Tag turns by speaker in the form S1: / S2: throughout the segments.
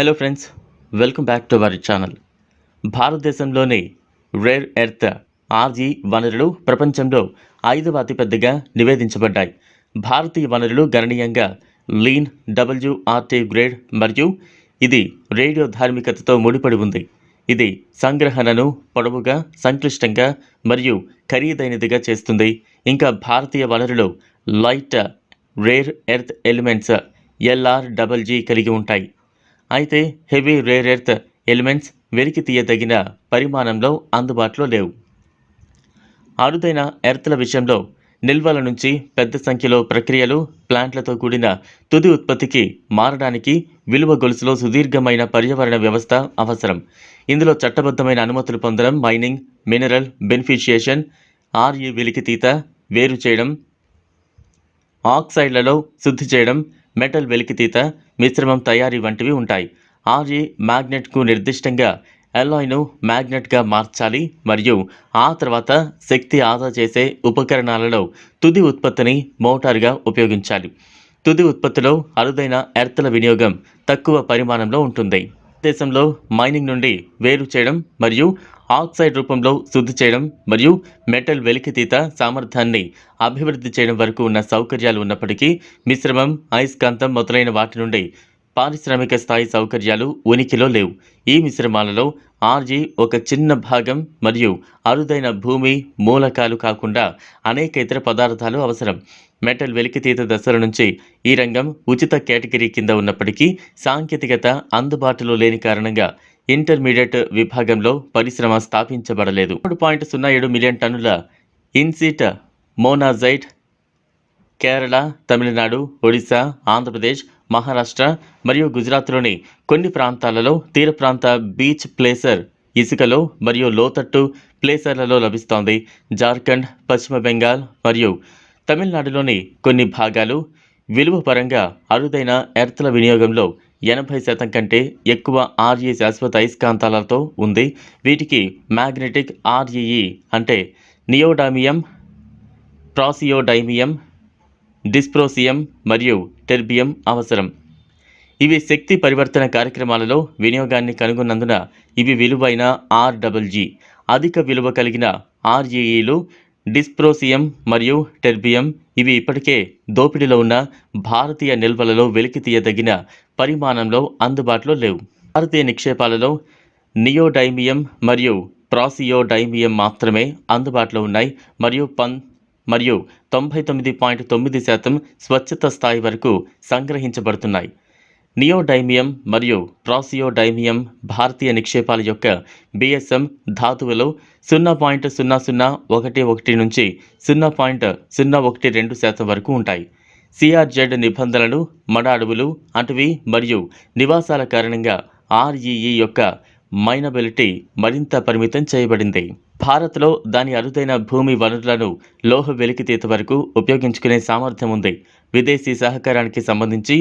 S1: Hello friends welcome back to our channel భారతదేశంలోని rare earth ఆర్జీ వనరులు ప్రపంచంలో ఐదవ అతిపెద్దగా నివేదించబడ్డాయి. భారతీయ వనరులు గణనీయంగా లీన్ డబ్ల్యూఆర్టీ గ్రేడ్ మరియు ఇది రేడియో ధార్మికతతో ముడిపడి ఉంది. ఇది సంగ్రహణను పొడవుగా సంక్లిష్టంగా మరియు ఖరీదైనదిగా చేస్తుంది. ఇంకా భారతీయ వనరులు light rare earth elements LR double G కలిగి ఉంటాయి. అయితే హెవీ రేర్ ఎర్త్ ఎలిమెంట్స్ వెలికి తీయదగిన పరిమాణంలో అందుబాటులో లేవు. అరుదైన ఎర్త్ల విషయంలో నిల్వల నుంచి పెద్ద సంఖ్యలో ప్రక్రియలు ప్లాంట్లతో కూడిన తుది ఉత్పత్తికి మారడానికి విలువ గొలుసులో సుదీర్ఘమైన పర్యావరణ వ్యవస్థ అవసరం. ఇందులో చట్టబద్ధమైన అనుమతులు పొందడం మైనింగ్ మినరల్ బెనిఫిషియేషన్ ఆర్ఈ వెలికితీత వేరు చేయడం ఆక్సైడ్లలో శుద్ధి చేయడం మెటల్ వెలికితీత మిశ్రమం తయారీ వంటివి ఉంటాయి. ఆర్ఈ మ్యాగ్నెట్కు నిర్దిష్టంగా ఎల్లాయ్ను మ్యాగ్నెట్గా మార్చాలి మరియు ఆ తర్వాత శక్తి ఆదా చేసే ఉపకరణాలలో తుది ఉత్పత్తిని మోటారుగా ఉపయోగించాలి. తుది ఉత్పత్తిలో అరుదైన ఎర్తల వినియోగం తక్కువ పరిమాణంలో ఉంటుంది. దేశంలో మైనింగ్ నుండి వేరు చేయడం మరియు ఆక్సైడ్ రూపంలో శుద్ధి చేయడం మరియు మెటల్ వెలికితీత సామర్థ్యాన్ని అభివృద్ధి చేయడం వరకు ఉన్న సౌకర్యాలు ఉన్నప్పటికీ మిశ్రమం అయస్కాంతం మొదలైన వాటి నుండి పారిశ్రామిక స్థాయి సౌకర్యాలు ఉనికిలో లేవు. ఈ మిశ్రమాలలో ఆర్జీ ఒక చిన్న భాగం మరియు అరుదైన భూమి మూలకాలు కాకుండా అనేక ఇతర పదార్థాలు అవసరం. మెటల్ వెలికితీత దశల నుంచి ఈ రంగం ఉచిత కేటగిరీ కింద ఉన్నప్పటికీ సాంకేతికత అందుబాటులో లేని కారణంగా ఇంటర్మీడియట్ విభాగంలో పరిశ్రమ స్థాపించబడలేదు. మూడు పాయింట్ సున్నా ఏడు మిలియన్ టన్నుల ఇన్సిట్ మోనాజైట్ కేరళ తమిళనాడు ఒడిశా ఆంధ్రప్రదేశ్ మహారాష్ట్ర మరియు గుజరాత్లోని కొన్ని ప్రాంతాలలో తీర ప్రాంత బీచ్ ప్లేసర్ ఇసుకలో మరియు లోతట్టు ప్లేసర్లలో లభిస్తోంది. జార్ఖండ్ పశ్చిమ బెంగాల్ మరియు తమిళనాడులోని కొన్ని భాగాలు విలువ పరంగా అరుదైన ఎర్త్ల వినియోగంలో ఎనభై శాతం కంటే ఎక్కువ ఆర్ఈ శాశ్వత అయస్కాంతాలతో ఉంది. వీటికి మ్యాగ్నెటిక్ ఆర్ఈఈ అంటే నియోడామియం ప్రాసియోడైమియం డిస్ప్రోసియం మరియు టెర్బియం అవసరం. ఇవి శక్తి పరివర్తన కార్యక్రమాలలో వినియోగాన్ని కనుగొన్నందున ఇవి విలువైన ఆర్డబుల్జీ అధిక విలువ కలిగిన ఆర్ఈఈలు డిస్ప్రోసియం మరియు టెర్బియం ఇవి ఇప్పటికే దోపిడీలో ఉన్న భారతీయ నిల్వలలో వెలికి తీయదగిన పరిమాణంలో అందుబాటులో లేవు. భారతీయ నిక్షేపాలలో నియోడైమియం మరియు ప్రాసియోడైమియం మాత్రమే అందుబాటులో ఉన్నాయి మరియు పన్ మరియు తొంభై తొమ్మిది పాయింట్ తొమ్మిది శాతం స్వచ్ఛత స్థాయి వరకు సంగ్రహించబడుతున్నాయి. నియోడైమియం మరియు ప్రాసియోడైమియం భారతీయ నిక్షేపాల యొక్క బిఎస్ఎం ధాతువులో సున్నా పాయింట్ సున్నా సున్నా ఒకటి ఒకటి నుంచి సున్నా పాయింట్ సున్నా ఒకటి రెండు శాతం వరకు ఉంటాయి. సిఆర్జెడ్ నిబంధనలు మడ అడవులు అటవీ మరియు నివాసాల కారణంగా ఆర్ఈఈ యొక్క మైనబిలిటీ మరింత పరిమితం చేయబడింది. భారత్లో దాని అరుదైన భూమి వనరులను లోహ వెలికితీత వరకు ఉపయోగించుకునే సామర్థ్యం ఉంది. విదేశీ సహకారానికి సంబంధించి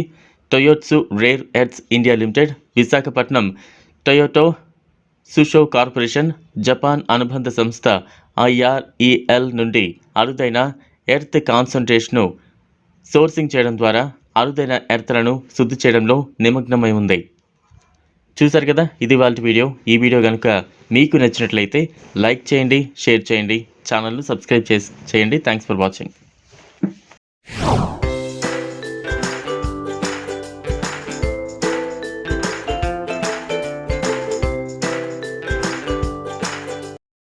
S1: Toyotsu rare earths India limited Visakhapatnam Toyota Tsusho corporation Japan అనుబంధ సంస్థ ఐఆర్ఈఎల్ నుండి అరుదైన ఎర్త్ కాన్సన్ట్రేషన్ను సోర్సింగ్ చేయడం ద్వారా అరుదైన ఎర్త్లను శుద్ధి చేయడంలో నిమగ్నమై ఉంది. చూశారు కదా ఇది వాళ్ళ వీడియో. ఈ వీడియో కనుక మీకు నచ్చినట్లయితే లైక్ చేయండి షేర్ చేయండి ఛానల్ను సబ్స్క్రైబ్ చేసి చేయండి. Thanks for watching